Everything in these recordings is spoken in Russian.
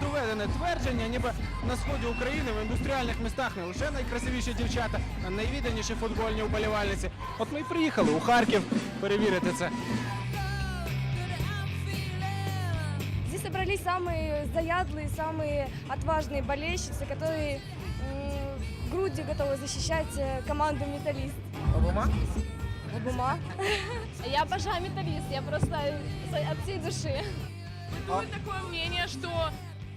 доведене твердження, ніби на сході України в індустріальних містах не лише найкрасивіші дівчата, а найвідданіші футбольні вболівальниці. От ми і приїхали у Харків перевірити це. Здесь собрались самые заядлые, самые отважные болельщицы, которые м, грудью готовы защищать э, команду «Металлист». Обома? Обума. Я обожаю металлист, я просто с- от всей души. Бытует такое мнение, что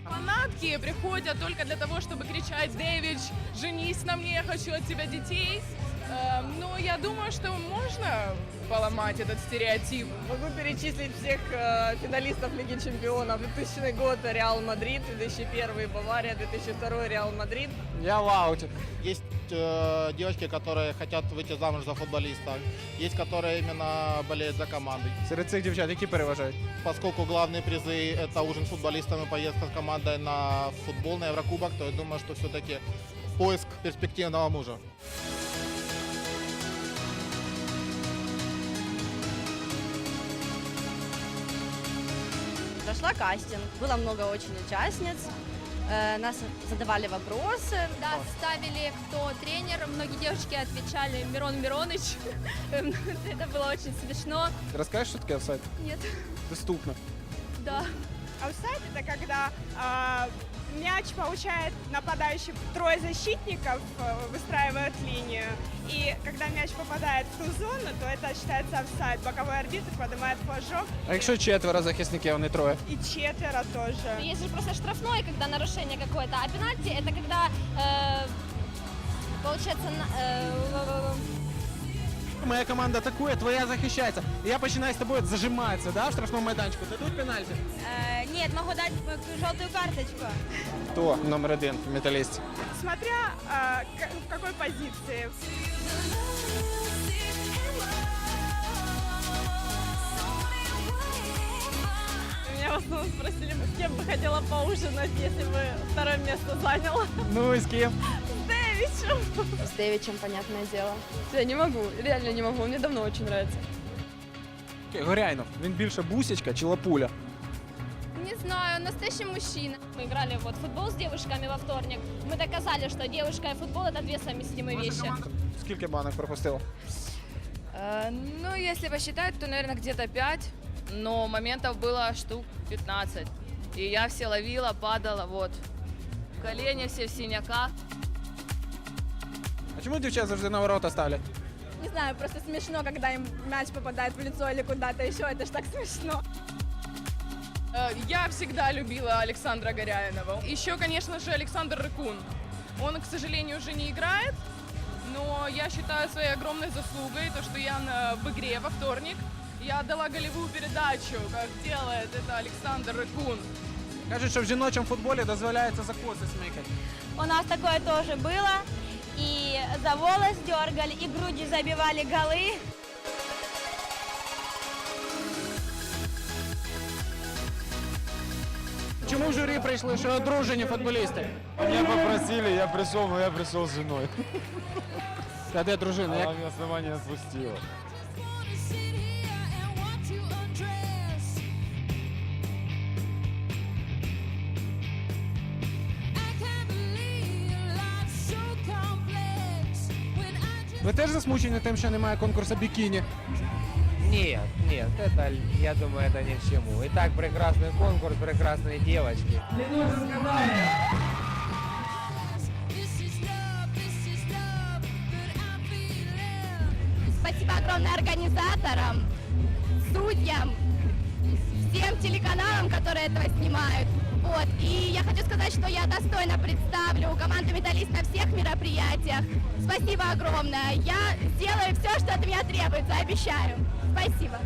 фанатки приходят только для того, чтобы кричать «Дэвидж, женись на мне, я хочу от тебя детей». Э, Но я думаю, что можно поломать этот стереотип. Могу перечислить всех э, финалистов Лиги Чемпионов. 2000 год Реал Мадрид, 2001 Бавария, 2002 Реал Мадрид. Я в ауті. Есть э, девочки, которые хотят выйти замуж за футболиста. Есть, которые именно болеют за командой. Серед цих дівчат, які переважають? Поскольку главные призы – это ужин с футболистом и поездка с командой на футбол, на Еврокубок, то я думаю, что все-таки поиск перспективного мужа. Прошла кастинг, было много очень участниц, э, нас задавали вопросы. Да, ставили кто тренер, многие девушки отвечали Мирон Мироныч. Это было очень смешно. Ти розкажеш, що таке офсайд? Нет, Доступно. да. Офсайд это когда а, мяч получает нападающий трое защитников, э, выстраивают линию. И когда мяч попадает в ту зону, то это считается офсайд. Боковой арбитр поднимает флажок А якщо четверо захисників, а не троє? и четверо тоже. Есть же просто штрафное, когда нарушение какое-то, а пенальти это когда э, получается на- э, Моя команда атакує, твоя захищається. І я починаю з тобою зажиматися, да, в штрафному майданчику. Дадуть пенальті? нет, могу дать желтую карточку. Хто номер один в металісті? Смотря а, к- в какой позиции. Меня в основном спросили, с кем бы хотела поужинать, если бы второе место заняла. Ну і з ким? С Дэвичем, понятное дело. Я не могу, реально не могу, мне давно очень нравится. Горяйнов. Він більше бусечка чи лапуля? не знаю, настоящий мужчина. Мы играли вот в футбол с девушками во вторник. Мы доказали, что девушка и футбол это две совместимые вещи. Скільки банок пропустила? Э, Ну, если посчитать, то, наверное, где-то 5, но моментов было штук 15. И я все ловила, падала, вот. Колени все в синяках. А чому дівчат завжди на ворота ставлять? Не знаю, просто смешно, когда им мяч попадает в лицо или куда-то еще. Это ж так смешно. Э, Я всегда любила Александра Горяинова. Еще, конечно же, Александр Рыкун. Он, к сожалению, уже не играет, но я считаю своей огромной заслугой то, что я на, в игре во вторник я отдала голевую передачу, как делает это Александр Рыкун. Кажуть, що в жіночому футболі дозволяється за коси смикати. У нас такое тоже было. И за волос дергали, и грудью забивали голы. Чому в журі прийшли, що одружені футболісти? Меня попросили, я пришел, но я пришел с женой. Та де дружина? Она Як... меня основание спустила. Ви теж засмучені тим, що немає конкурсу бікіні? Нет, нет, это, я думаю, это ни к чему. И так прекрасный конкурс, прекрасные девочки. Спасибо огромное организаторам, судьям, всем телеканалам, которые этого снимают. Вот. И я хочу сказать, что я достойно представлю команду металлист на всех мероприятиях. Спасибо огромное. Я сделаю все, что от меня требуется, обещаю. Спасибо.